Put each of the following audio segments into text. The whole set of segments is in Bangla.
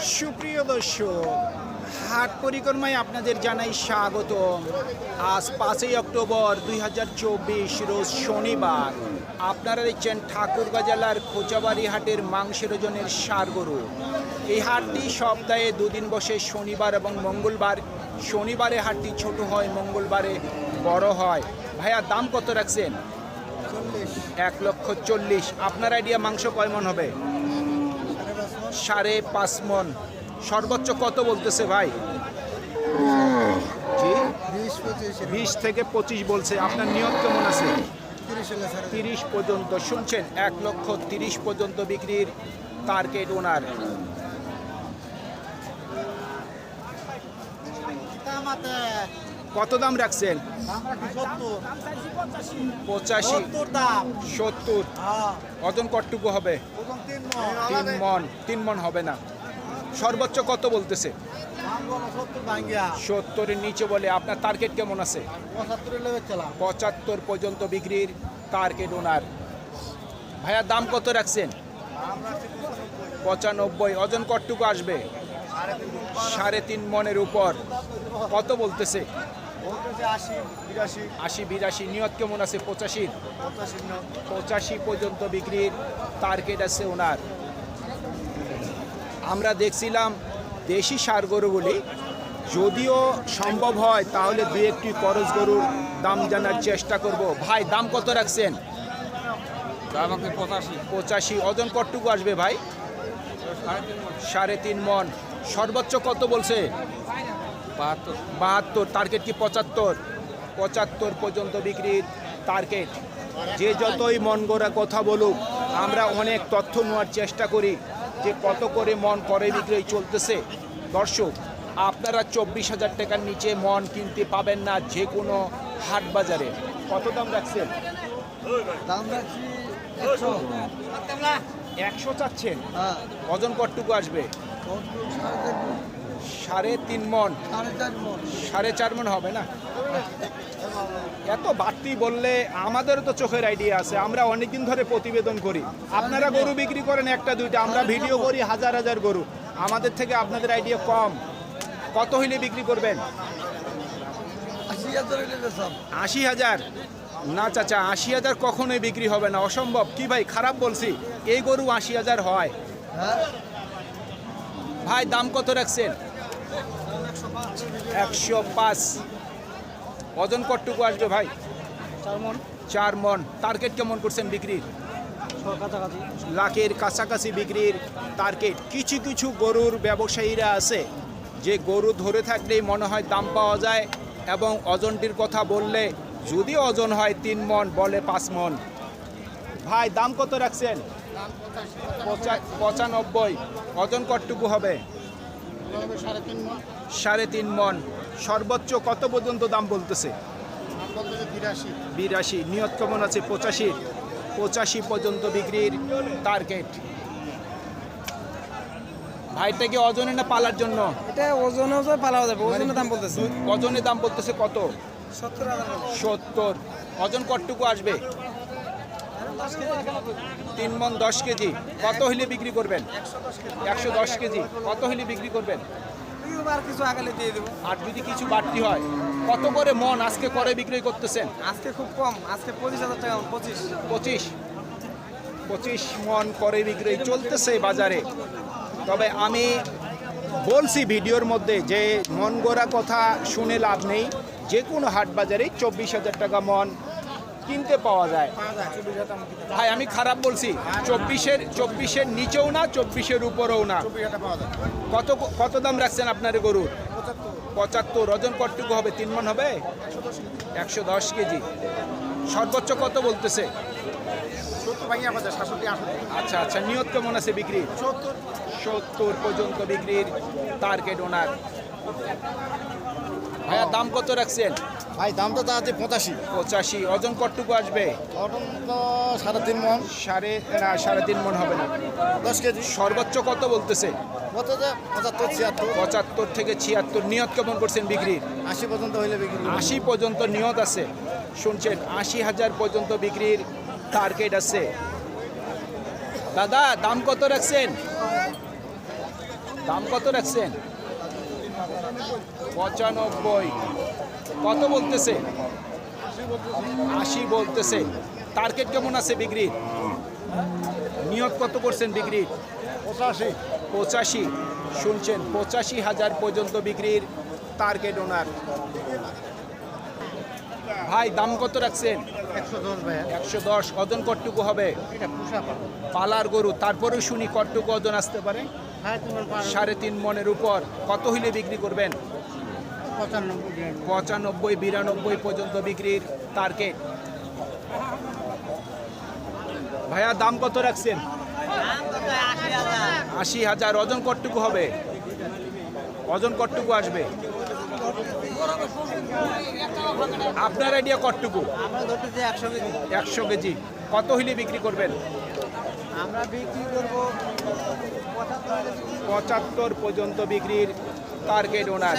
সুপ্রিয় দর্শক হাট পরিক্রমায় আপনাদের জানাই স্বাগত আজ পাঁচই অক্টোবর দুই হাজার চব্বিশ রোজ শনিবার। আপনারা দেখছেন ঠাকুরগাঁ জেলার খোঁচাবাড়ি হাটের মাংসের ওজনের সার গরু। এই হাটটি সপ্তাহে দুদিন বসে শনিবার এবং মঙ্গলবার। শনিবারে হাটটি ছোট হয় মঙ্গলবারে বড় হয়। ভাইয়া দাম কত রাখছেন? এক লক্ষ চল্লিশ। আপনার আইডিয়া মাংস কয় মন হবে? সাড়ে পাঁচ মন। সর্বোচ্চ কত বলতেছে ভাই? বিশ পঁচিশ। বিশ থেকে পঁচিশ বলছে। আপনার নিয়ত কেমন আছে? তিরিশ তিরিশ পর্যন্ত। শুনছেন এক লক্ষ তিরিশ পর্যন্ত বিক্রির টার্গেট ওনার কত দাম রাখছেন? পঁচাশি। সত্তর। ওজন কতটুকু হবে? তিন মন। তিন মন হবে না। সর্বোচ্চ কত বলতেছে? সত্তরের নিচে বলে। আপনার টার্গেট কেমন আছে? পঁচাত্তর পর্যন্ত বিক্রির টার্গেট ওনার ভাইয়া, দাম কত রাখছেন? পঁচানব্বই। ওজন কতটুকু আসবে? সাড়ে তিন মনের উপর। কত বলতেছে? আশি বিরাশি নিয়ত কেমন আছে? পঁচাশির পঁচাশি? পঁচাশি পর্যন্ত বিক্রির টার্গেট আছে ওনার। আমরা দেখছিলাম দেশি সার গরুগুলি যদিও সম্ভব হয় তাহলে দু একটি করজ গরুর দাম জানার চেষ্টা করব। ভাই দাম কত রাখছেন? পঁচাশি। ওজন কতটুকু আসবে ভাই? সাড়ে তিন মন। সর্বোচ্চ কত বলছে? বাহাত্তর বাহাত্তর টার্গেট কি পঁচাত্তর? পঁচাত্তর পর্যন্ত বিক্রির টার্গেট যে যতই মন গড়া কথা বলুক আমরা অনেক তথ্য নেওয়ার চেষ্টা করি যে কত করে মন করে বিক্রি চলতেছে। দর্শক আপনারা চব্বিশ হাজার টাকার নিচে মন কিনতে পাবেন না যে কোনো হাট বাজারে। কত দাম রাখছেন? দাম রাখছি একশো। চাচ্ছেন? হ্যাঁ। ওজন কতটুকু আসবে? সাড়ে তিন মন। সাড়ে চার মন। হবে না? এত বাড়তি বললে আমাদেরও তো চোখের আইডিয়া আছে আমরা অনেকদিন ধরে প্রতিবেদন করি। আপনারা গরু বিক্রি করেন একটা দুইটা আমরা ভিডিও করি হাজার হাজার গরু। আমাদের থেকে আপনাদের আইডিয়া কম। কত হইলে বিক্রি করবেন? হাজার আশি হাজার? না চাচা আশি হাজার কখনোই বিক্রি হবে না। অসম্ভব। কি ভাই খারাপ বলছি। এই গরু আশি হাজার হয়। হ্যাঁ। ভাই দাম কত রাখছেন? একশো পাঁচ। ওজন কতটুকু আসবে ভাই? চার মন চার মন টার্গেট কেমন করছেন বিক্রির? লাখের কাছাকাছি বিক্রির টার্গেট কিছু কিছু গরুর ব্যবসায়ীরা আছে যে গরু ধরে থাকলেই মনে হয় দাম পাওয়া যায় এবং ওজনটির কথা বললে যদি ওজন হয় তিন মন বলে পাঁচ মন। ভাই দাম কত রাখছেন? পঁচানব্বই। ওজন কতটুকু হবে? সাড়ে তিন মন। সর্বোচ্চ কত পর্যন্ত দাম বলতেছে? বিরাশি। নিয়ত কেমন আছে? পঁচাশি। পঁচাশি পর্যন্ত বিক্রির টার্গেট ভাইটা কি ওজনে না পালার জন্য? এটা ওজনে ওজন পালাও যাবে ওজনের দাম বলতেছে। ওজনে দাম বলতেছে কত? সত্তর সত্তর। ওজন কতটুকু আসবে? তিন মন দশ কেজি। কত হইলে বিক্রি করবেন? একশো দশ কেজি। কত হইলে বিক্রি করবেন? দিয়ে দেবো আর যদি কিছু বাড়তি হয়, কত করে মন আজকে করে বিক্রি করতেছেন? আজকে খুব কম আজকে পঁচিশ। হাজার টাকা পঁচিশ পঁচিশ পঁচিশ মন করে বিক্রি চলতেছে বাজারে। তবে আমি বলছি ভিডিওর মধ্যে যে মন গড়া কথা শুনে লাভ নেই। যে কোনো হাট বাজারে চব্বিশ হাজার টাকা মন কিনতে পাওয়া যায়। ভাই আমি খারাপ বলছি। চব্বিশের চব্বিশের নিচেও না চব্বিশের উপরেও না? কত কত দাম রাখছেন আপনার গরুর? পঁচাত্তর। ওজন কতটুকু হবে? তিন মন হবে? একশো দশ কেজি। সর্বোচ্চ কত বলতেছে? আচ্ছা আচ্ছা। নিয়ত কেমন আছে বিক্রি সত্তর। পর্যন্ত বিক্রির টার্গেট ওনার ভাইয়া দাম কত রাখছেন? ভাই দামটা তো আছে পঁচাশি। পঁচাশি। ওজন কতটুকু আসবে? ওজন তো সাড়ে তিন মন। সাড়ে না সাড়ে তিন মন হবে না। দশ কেজি। সর্বোচ্চ কত বলতেছে? পঁচাত্তর ছিয়াত্তর। পঁচাত্তর থেকে ছিয়াত্তর। নিয়ত কেমন করছেন বিক্রির? আশি পর্যন্ত হইলে বিক্রি আশি পর্যন্ত নিয়ত আছে। শুনছেন আশি হাজার পর্যন্ত বিক্রির টার্গেট আছে। দাদা দাম কত রাখছেন? দাম কত রাখছেন? পঁচানব্বই। কত বলতেছে? আশি বলতেছে। টার্গেট কেমন আছে বিক্রির? নিয়োগ কত করছেন বিক্রির? পঁচাশি। পঁচাশি। শুনছেন পঁচাশি হাজার পর্যন্ত বিক্রির টার্গেট ওনার। ভাই দাম কত রাখছেন? একশো দশ ভাইয়া। একশো দশ। ওজন কটটুকু হবে? এটা পুষা পাবো পালার গরু। তারপরেও শুনি কটটুকু ওজন আসতে পারে? সাড়ে তিন মনের উপর কত হইলে বিক্রি করবেন? পঁচানব্বই বিরানব্বই পর্যন্ত বিক্রির টার্গেট ভাইয়া দাম কত রাখছেন? আশি হাজার। ওজন কটটুকু হবে? ওজন কটটুকু আসবে? আপনার আইডিয়া কেজি। একশো কেজি। কত হইলে বিক্রি করবেন? আমরা বিক্রি করব পঁচাত্তর পর্যন্ত বিক্রির টার্গেট ওনার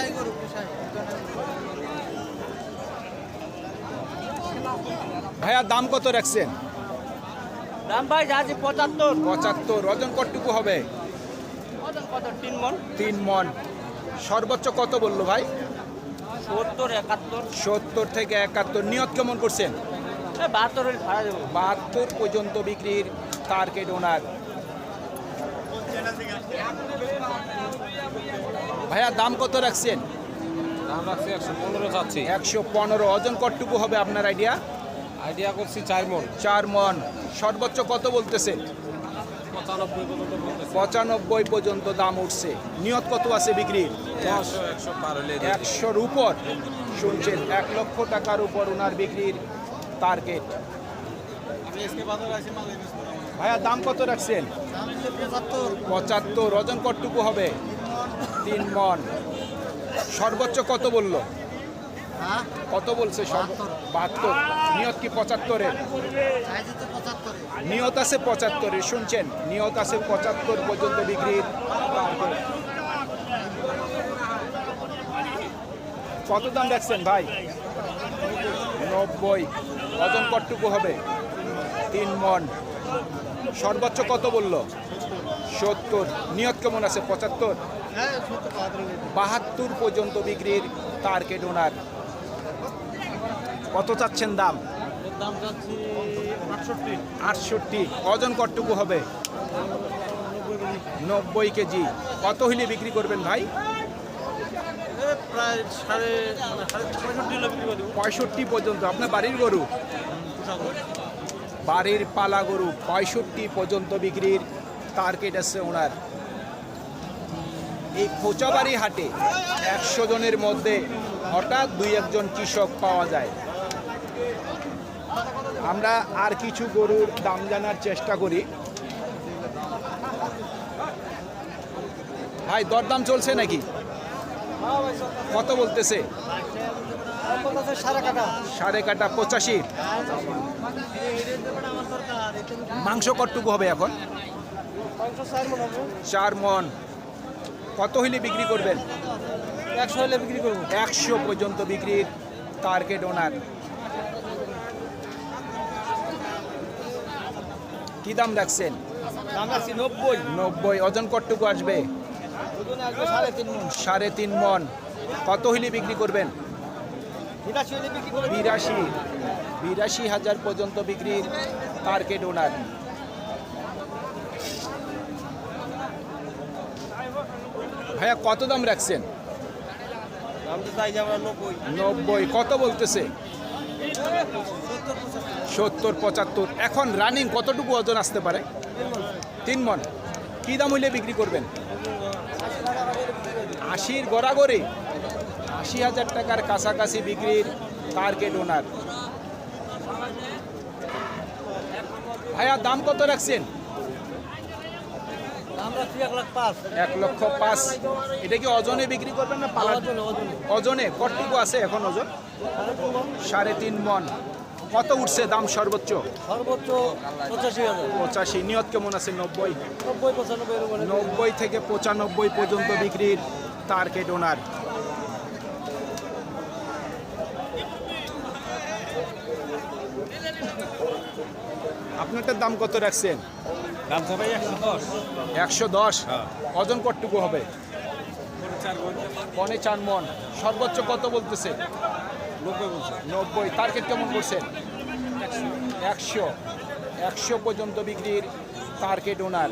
ভাইয়া দাম কত রাখছেন? দাম ভাই যাচ্ছি পঁচাত্তর। পঁচাত্তর ওজন কটটুকু হবে? তিন মন। তিন মন। সর্বোচ্চ কত বলল ভাই? সত্তর একাত্তর। সত্তর থেকে একাত্তর। নিয়ত কেমন করছেন? বাহাত্তর হলে দেবো। বাহাত্তর পর্যন্ত বিক্রির টার্গেট ওনার ভাইয়া দাম কত রাখছেন? দাম রাখছি একশো পনেরো চাচ্ছি। একশো পনেরো। ওজন কটটুকু হবে আপনার আইডিয়া আইডিয়া করছি চার মন। চার মন। সর্বোচ্চ কত বলতেছে? পঁচানব্বই পর্যন্ত বলতেছি। পঁচানব্বই পর্যন্ত দাম উঠছে। নিয়ত কত আছে বিক্রির। একশোর উপর। শুনছেন এক লক্ষ টাকার উপর ওনার বিক্রির টার্গেট ভাইয়া দাম কত রাখছেন? পঁচাত্তর। ওজন কটটুকু হবে? তিন মন। সর্বোচ্চ কত বলল? কত বলছে বাহাত্তর। নিয়ত কি পঁচাত্তরে? নিয়ত আছে পঁচাত্তরে শুনছেন? নিয়ত আছে পঁচাত্তর পর্যন্ত বিক্রির কত দাম রাখছেন ভাই? নব্বই। ওজন কটটুকু হবে? তিন মন। সর্বোচ্চ কত বলল? সত্তর। নিয়ত কেমন আছে? পঁচাত্তর? বাহাত্তর পর্যন্ত বিক্রির তার টার্গেট ওনার কত চাচ্ছেন দাম? আটষট্টি। ওজন কটটুকু হবে? নব্বই কেজি। কত হইলে বিক্রি করবেন ভাই? পঁয়ষট্টি পর্যন্ত। আপনার বাড়ির গরু? বাড়ির পালা গরু পঁয়ষট্টি পর্যন্ত বিক্রির টার্গেট আছে ওনার। এই খোঁচাবাড়ি হাটে একশো জনের মধ্যে হঠাৎ দুই একজন কৃষক পাওয়া যায়। আমরা আর কিছু গরুর দাম জানার চেষ্টা করি। ভাই দরদাম চলছে নাকি? কত বলতেছে? সাড়ে কাটা পঁচাশি। মাংস কটটুকু হবে এখন? চার মন। কত হইলে বিক্রি করবেন? একশো হলে বিক্রি করব। একশো পর্যন্ত বিক্রির টার্গেট ওনার কি দাম রাখছেন? দাম রাখছি নব্বই। নব্বই। ওজন কটটুকু আসবে? সাড়ে তিন সাড়ে তিন মন। কত হইলে বিক্রি করবেন? বিরাশি বিরাশি হাজার পর্যন্ত বিক্রির টার্গেট ওনার ভাইয়া কত দাম রাখছেন? নব্বই। কত বলতেছে? সত্তর পঁচাত্তর এখন রানিং কতটুকু ওজন আসতে পারে? তিন মন। কী দাম হইলে বিক্রি করবেন? আশির গড়াগড়ি। আশি হাজার টাকার কাছাকাছি বিক্রির টার্গেট ওনার ভাইয়া দাম কত রাখছেন? এক লক্ষ পাঁচ। এটা কি ওজনে বিক্রি করবেন না পালার ওজনে ওজনে আছে এখন ওজন? সাড়ে তিন মন। কত উঠছে দাম সর্বোচ্চ? সর্বোচ্চ পঁচাশি পঁচাশি। নিয়ত কেমন আছে? নব্বই? নব্বই থেকে পঁচানব্বই পর্যন্ত বিক্রির টার্গেট ওনার আপনারটার দাম কত রাখছেন? দাম সবাই একশো দশ। একশো দশ? হ্যাঁ। ওজন কতটুকু হবে? পনে চার মন। সর্বোচ্চ কত বলতেছে? নব্বই বলছে। নব্বই। টার্গেট কেমন করছেন? একশো। একশো। পর্যন্ত বিক্রির টার্গেট ওনার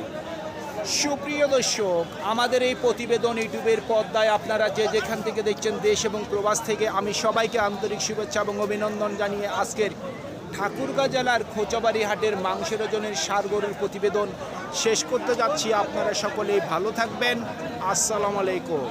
সুপ্রিয় দর্শক আমাদের এই প্রতিবেদন ইউটিউবের পর্দায় আপনারা যে যেখান থেকে দেখছেন দেশ এবং প্রবাস থেকে আমি সবাইকে আন্তরিক শুভেচ্ছা এবং অভিনন্দন জানিয়ে আজকের ঠাকুরগাঁ জেলার খোঁচাবাড়ি হাটের মাংসের ওজনের সারগরুর প্রতিবেদন শেষ করতে যাচ্ছি। আপনারা সকলেই ভালো থাকবেন। আসসালামু আলাইকুম।